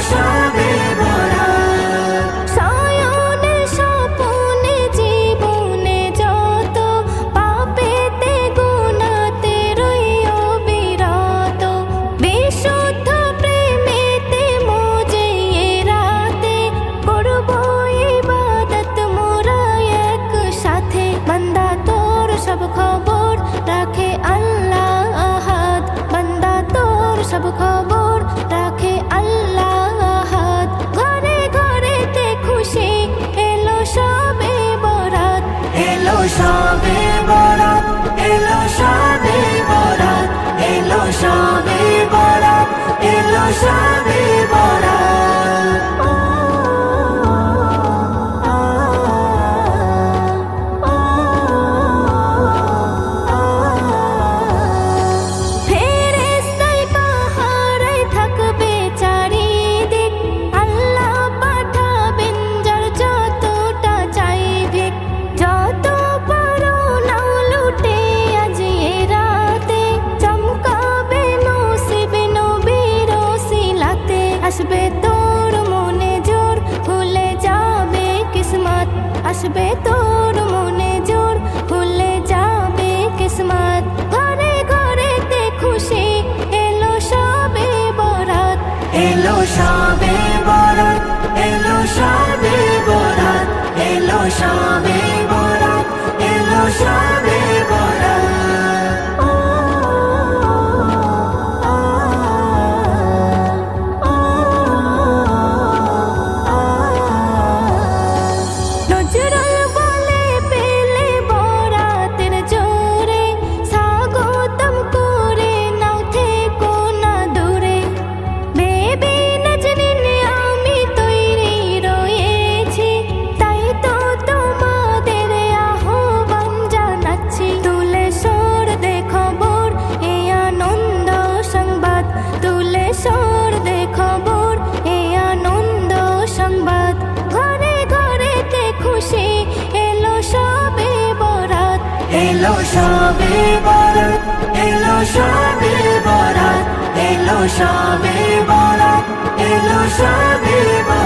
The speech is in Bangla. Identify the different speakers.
Speaker 1: sure সবে বরাত
Speaker 2: এলো সবে বরাত এলো সবে বরাত এলো সবে বরাত এলো সবে বরাত
Speaker 1: এলো সবে
Speaker 2: এলো সবে বরাত এলো সবে বরাত এলো সবে বরাত এলো সবে বরাত